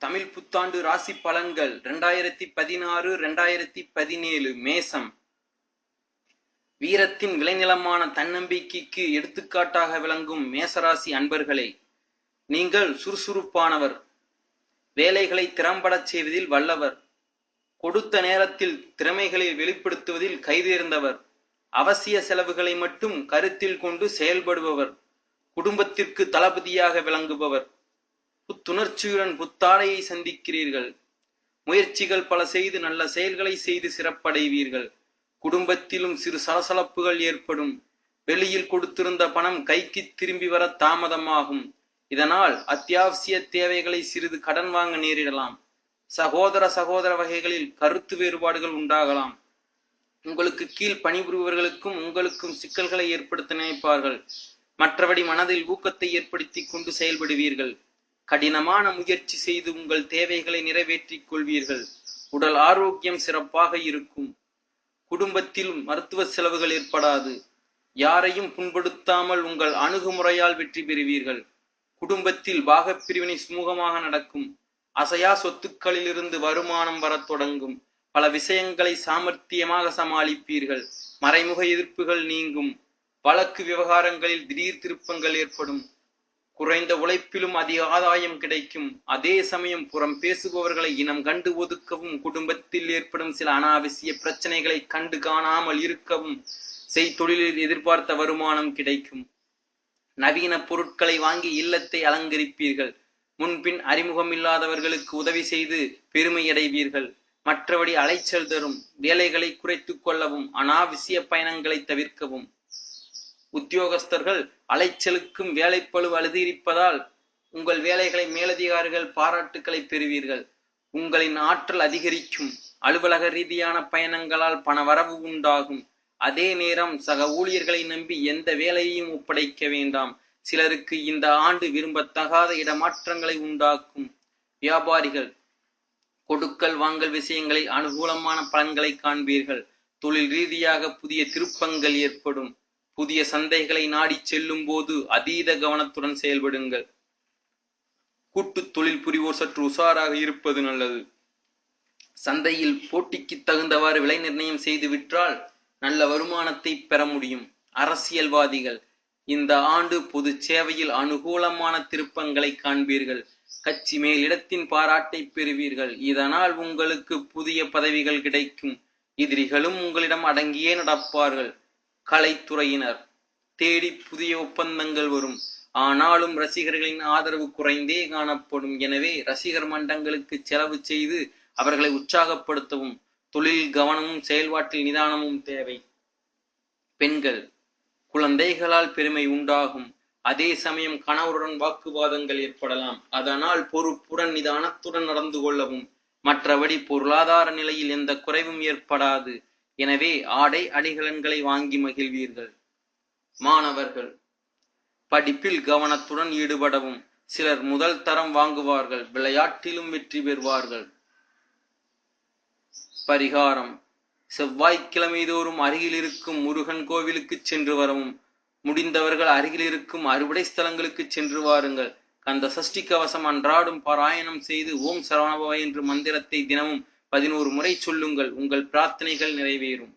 தமிழ் புத்தாண்டு ராசி பலன்கள் ரெண்டாயிரத்தி பதினாறு ரெண்டாயிரத்தி பதினேழு மேசம். வீரத்தின் விளைநிலமான தன்னம்பிக்கைக்கு எடுத்துக்காட்டாக விளங்கும் மேசராசி அன்பர்களே நீங்கள் சுறுசுறுப்பானவர் வேலைகளை திறம்படச் செய்வதில் வல்லவர் கொடுத்த நேரத்தில் திறமைகளை வெளிப்படுத்துவதில் கைதேர்ந்தவர் அவசிய செலவுகளை மட்டும் கருத்தில் கொண்டு செயல்படுபவர் குடும்பத்திற்கு தளபதியாக விளங்குபவர் புத்துணர்ச்சியுடன் புத்தாடையை சந்திக்கிறீர்கள். முயற்சிகள் பல செய்து நல்ல செயல்களை செய்து சிறப்படைவீர்கள். குடும்பத்திலும் சிறு சலசலப்புகள் ஏற்படும். வெளியில் கொடுத்திருந்த பணம் கைக்கு திரும்பி வர தாமதமாகும். இதனால் அத்தியாவசிய தேவைகளை சிறிது கடன் வாங்க நேரிடலாம். சகோதர சகோதர வகைகளில் கருத்து வேறுபாடுகள் உண்டாகலாம். உங்களுக்கு கீழ் பணிபுரிபவர்களுக்கும் உங்களுக்கும் சிக்கல்களை ஏற்படுத்த நினைப்பார்கள். மற்றபடி மனதில் ஊக்கத்தை ஏற்படுத்தி கொண்டு செயல்படுவீர்கள். கடினமான முயற்சி செய்து உங்கள் தேவைகளை நிறைவேற்றிக் கொள்வீர்கள். உடல் ஆரோக்கியம் சிறப்பாக இருக்கும். குடும்பத்திலும் மருத்துவ செலவுகள் ஏற்படாது. யாரையும் புண்படுத்தாமல் உங்கள் அணுகுமுறையால் வெற்றி பெறுவீர்கள். குடும்பத்தில் பாகப்பிரிவினை சுமூகமாக நடக்கும். அசையா சொத்துக்களிலிருந்து வருமானம் வரத் தொடங்கும். பல விஷயங்களை சாமர்த்தியமாக சமாளிப்பீர்கள். மறைமுக எதிர்ப்புகள் நீங்கும். வழக்கு விவகாரங்களில் திடீர் திருப்பங்கள் ஏற்படும். குறைந்த உழைப்பிலும் அதிக ஆதாயம் கிடைக்கும். அதே சமயம் புறம் பேசுபவர்களை இனம் கண்டு ஒதுக்கவும் குடும்பத்தில் ஏற்படும் சில அனாவசிய பிரச்சனைகளை கண்டு காணாமல் இருக்கவும் செய்தொழிலில் எதிர்பார்த்த வருமானம் கிடைக்கும். நவீன பொருட்களை வாங்கி இல்லத்தை அலங்கரிப்பீர்கள். முன்பின் அறிமுகமில்லாதவர்களுக்கு உதவி செய்து பெருமை அடைவீர்கள். மற்றபடி அலைச்சல் தரும் வேலைகளை குறைத்து கொள்ளவும் அனாவசிய பயணங்களை தவிர்க்கவும். உத்தியோகஸ்தர்கள் அலைச்சலுக்கும் வேலைப்பழு அதிகரிப்பதால் உங்கள் வேலைகளை மேலதிகாரிகள் பாராட்டுக்களை பெறுவீர்கள். உங்களின் ஆற்றல் அதிகரிக்கும். அலுவலக ரீதியான பயணங்களால் பண வரவு உண்டாகும். அதே நேரம் சக ஊழியர்களை நம்பி எந்த வேலையையும் ஒப்படைக்க வேண்டாம். சிலருக்கு இந்த ஆண்டு விரும்பத்தகாத இடமாற்றங்களை உண்டாக்கும். வியாபாரிகள் கொடுக்கல் வாங்கல் விஷயங்களில் அனுகூலமான பலன்களை காண்பீர்கள். தொழில் ரீதியாக புதிய திருப்பங்கள் ஏற்படும். புதிய சந்தைகளை நாடி செல்லும் போது அதீத கவனத்துடன் செயல்படுங்கள். கூட்டு தொழில் புரிவோர் சற்று உஷாராக இருப்பது நல்லது. சந்தையில் போட்டிக்கு தகுந்தவாறு விலை நிர்ணயம் செய்து விற்றால் நல்ல வருமானத்தை பெற முடியும். அரசியல்வாதிகள் இந்த ஆண்டு பொது சேவையில் அனுகூலமான திருப்பங்களை காண்பீர்கள். கட்சி மேலிடத்தின் பாராட்டை பெறுவீர்கள். இதனால் உங்களுக்கு புதிய பதவிகள் கிடைக்கும். எதிரிகளும் உங்களிடம் அடங்கியே நடப்பார்கள். கலைத்துறையினர் தேடி புதிய ஒப்பந்தங்கள் வரும். ஆனாலும் ரசிகர்களின் ஆதரவு குறைந்தே காணப்படும். எனவே ரசிகர் மண்டங்களுக்கு செலவு செய்து அவர்களை உற்சாகப்படுத்தவும் தொழில் கவனமும் செயல்பாட்டில் நிதானமும் தேவை. பெண்கள் குழந்தைகளால் பெருமை உண்டாகும். அதே சமயம் கணவருடன் வாக்குவாதங்கள் ஏற்படலாம். அதனால் பொறுப்புடன் நிதானத்துடன் நடந்து கொள்ளவும் மற்றபடி பொருளாதார நிலையில் எந்த குறைவும் ஏற்படாது. எனவே ஆடை அடிகலன்களை வாங்கி மகிழ்வீர்கள். மாணவர்கள் படிப்பில் கவனத்துடன் ஈடுபடவும் சிலர் முதல் தரம் வாங்குவார்கள் விளையாட்டிலும் வெற்றி பெறுவார்கள். பரிகாரம் செவ்வாய்க்கிழமை தோறும் அருகில் இருக்கும் முருகன் கோவிலுக்கு சென்று வரவும் முடிந்தவர்கள் அருகில் இருக்கும் அறுவடை ஸ்தலங்களுக்கு சென்று வாருங்கள். கந்த சஷ்டி கவசம் அன்றாடும் பாராயணம் செய்து ஓம் சரவணபவ என்று மந்திரத்தை தினமும் பதினோரு முறை சொல்லுங்கள் உங்கள் பிரார்த்தனைகள் நிறைவேறும்.